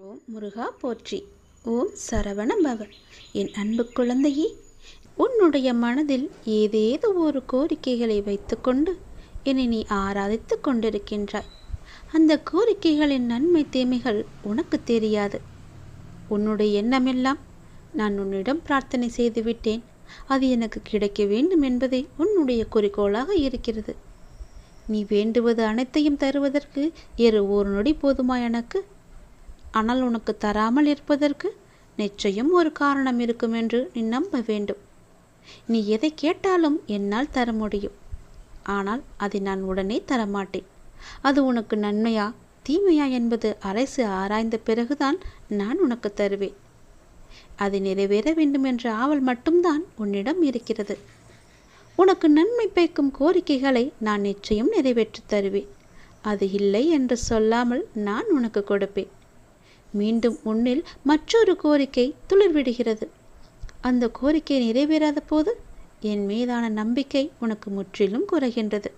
ஓம் முருகா போற்றி. ஓம் சரவண பவ என் அன்பு குழந்தையே உன்னுடைய மனதில் ஏதேதோ ஒரு கோரிக்கைகளை வைத்துக்கொண்டு என்னை நீ ஆராதித்து கொண்டிருக்கின்றாய். அந்த கோரிக்கைகளின் நன்மை தீமைகள் உனக்கு தெரியாது. உன்னுடைய எண்ணமெல்லாம் நான் உன்னிடம் பிரார்த்தனை செய்துவிட்டேன் அது எனக்கு கிடைக்க வேண்டும் என்பதே உன்னுடைய குறிக்கோளாக இருக்கிறது. நீ வேண்டுவது அனைத்தையும் தருவதற்கு ஏறு ஒரு நொடி போதுமா எனக்கு? ஆனால் உனக்கு தராமல் இருப்பதற்கு நிச்சயம் ஒரு காரணம் இருக்கும் என்று நீ நம்ப வேண்டும். நீ எதை கேட்டாலும் என்னால் தர முடியும். ஆனால் அதை நான் உடனே தரமாட்டேன். அது உனக்கு நன்மையா தீமையா என்பது அரசு ஆராய்ந்த பிறகுதான் நான் உனக்கு தருவேன். அது நிறைவேற வேண்டும் என்ற ஆவல் மட்டும்தான் உன்னிடம் இருக்கிறது. உனக்கு நன்மை பயக்கும் கோரிக்கைகளை நான் நிச்சயம் நிறைவேற்றி தருவேன். அது இல்லை என்று சொல்லாமல் நான் உனக்கு கொடுப்பேன். மீண்டும் உன்னில் மற்றொரு கோரிக்கை துளிர்விடுகிறது. அந்த கோரிக்கை நிறைவேறாத போது என் மீதான நம்பிக்கை உனக்கு முற்றிலும் குறைகின்றது.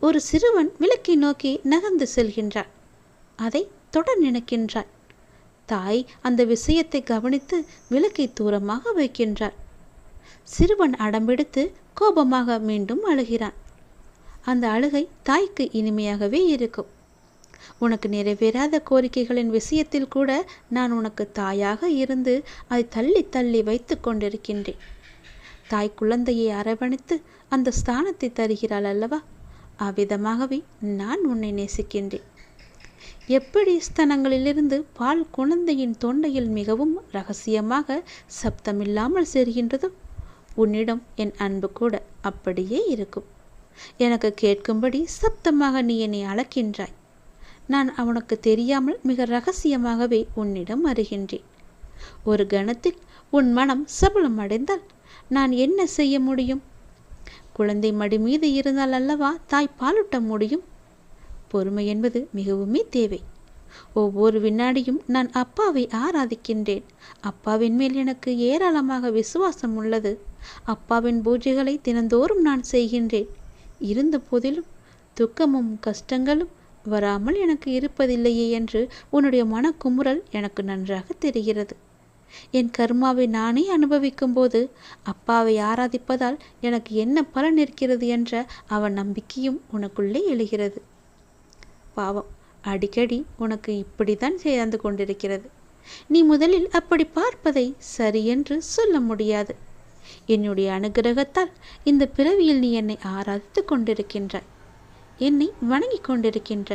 ஒரு சிறுவன் விளக்கை நோக்கி நகர்ந்து செல்கின்றான் அதை தொடர் நினைக்கின்றான் தாய் அந்த விஷயத்தை கவனித்து விளக்கை தூரமாக வைக்கின்றார் சிறுவன் அடம்பிடித்து கோபமாக மீண்டும் அழுகிறான். அந்த அழுகை தாய்க்கு இனிமையாகவே இருக்கும். உனக்கு நிறைவேறாத கோரிக்கைகளின் விஷயத்தில் கூட நான் உனக்கு தாயாக இருந்து அதை தள்ளி தள்ளி வைத்து கொண்டிருக்கின்றேன். தாய் குழந்தையை அரவணைத்து அந்த ஸ்தானத்தை தருகிறாள் அல்லவா? அவ்விதமாகவே நான் உன்னை நேசிக்கின்றேன். எப்படி ஸ்தனங்களிலிருந்து பால் குழந்தையின் தொண்டையில் மிகவும் ரகசியமாக சப்தமில்லாமல் சேர்கின்றதோ உன்னிடம் என் அன்பு கூட அப்படியே இருக்கும். எனக்கு கேட்கும்படி சப்தமாக நீ என்னை அழைக்கின்றாய். நான் அவனுக்கு தெரியாமல் மிக ரகசியமாகவே உன்னிடம் வருகின்றேன். ஒரு கணத்தில் உன் மனம் சபலம் அடைந்தால் நான் என்ன செய்ய முடியும்? குழந்தை மடி மீது இருந்தால் அல்லவா தாய் பாலூட்ட முடியும்? பொறுமை என்பது மிகவுமே தேவை. ஒவ்வொரு வினாடியும் நான் அப்பாவை ஆராதிக்கின்றேன். அப்பாவின் மேல் எனக்கு ஏராளமாக விசுவாசம் உள்ளது. அப்பாவின் பூஜைகளை தினந்தோறும் நான் செய்கின்றேன். இருந்த போதிலும் துக்கமும் கஷ்டங்களும் வராமல் எனக்கு இருப்பதில்லையே என்று உன்னுடைய மனக்குமுறல் எனக்கு நன்றாக தெரிகிறது. என் கர்மாவை நானே அனுபவிக்கும் போது அப்பாவை ஆராதிப்பதால் எனக்கு என்ன பலன் இருக்கிறது என்ற அவன் நம்பிக்கையும் உனக்குள்ளே எழுகிறது. பாவம் அடிக்கடி உனக்கு இப்படித்தான் சேர்ந்து கொண்டிருக்கிறது. நீ முதலில் அப்படி பார்ப்பதை சரியென்று சொல்ல முடியாது. என்னுடைய அனுகிரகத்தால் இந்த பிறவியில் நீ என்னை ஆராதித்து கொண்டிருக்கின்றாய். என்னை வணங்கி கொண்டிருக்கின்ற.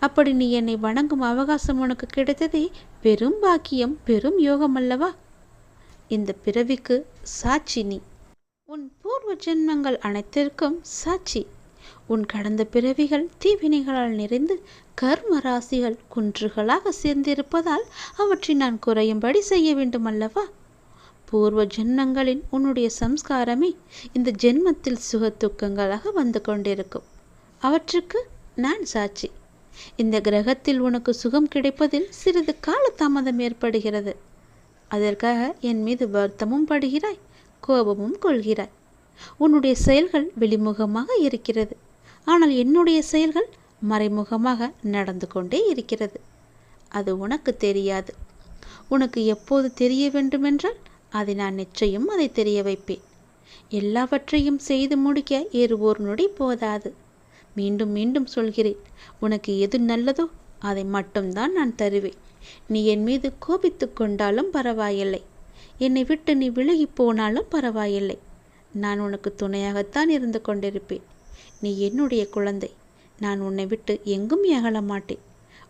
அப்படி நீ என்னை வணங்கும் அவகாசம் உனக்கு கிடைத்ததே பெரும் பாக்கியம் பெரும் யோகம் அல்லவா இந்த பிறவிக்கு சாட்சி நீ. உன் பூர்வ ஜென்மங்கள் அனைத்திற்கும் சாட்சி. உன் கடந்த பிறவிகள் தீவினைகளால் நிறைந்து கர்ம ராசிகள் குன்றுகளாக சேர்ந்திருப்பதால் அவற்றை நான் குறையும்படி செய்ய வேண்டும் அல்லவா பூர்வ ஜென்மங்களின் உன்னுடைய சம்ஸ்காரமே இந்த ஜென்மத்தில் சுக துக்கங்களாக வந்து கொண்டிருக்கும். அவற்றுக்கு நான் சாட்சி. இந்த கிரகத்தில் உனக்கு சுகம் கிடைப்பதில் சிறிது கால தாமதம் ஏற்படுகிறது. அதற்காக என் மீது வருத்தமும் படுகிறாய் கோபமும் கொள்கிறாய். உன்னுடைய செயல்கள் வெளிமுகமாக இருக்கிறது. ஆனால் என்னுடைய செயல்கள் மறைமுகமாக நடந்து கொண்டே இருக்கிறது. அது உனக்கு தெரியாது. உனக்கு எப்போது தெரிய வேண்டுமென்றால் அதை நான் நிச்சயம் அதை தெரிய வைப்பேன். எல்லாவற்றையும் செய்து முடிக்க ஏறு ஒரு நொடி போதாது. மீண்டும் மீண்டும் சொல்கிறேன். உனக்கு எது நல்லதோ அதை மட்டும்தான் நான் தருவேன். நீ என் மீது கோபித்து கொண்டாலும் பரவாயில்லை. என்னை விட்டு நீ விலகி போனாலும் பரவாயில்லை. நான் உனக்கு துணையாகத்தான் இருந்து கொண்டிருப்பேன். நீ என்னுடைய குழந்தை. நான் உன்னை விட்டு எங்கும் அகல மாட்டேன்.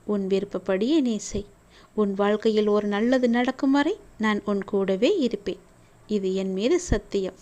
உன் விருப்பப்படியே நீ செய். உன் வாழ்க்கையில் ஒரு நல்லது நடக்கும் வரை நான் உன் கூடவே இருப்பேன். இது என் மீது சத்தியம்.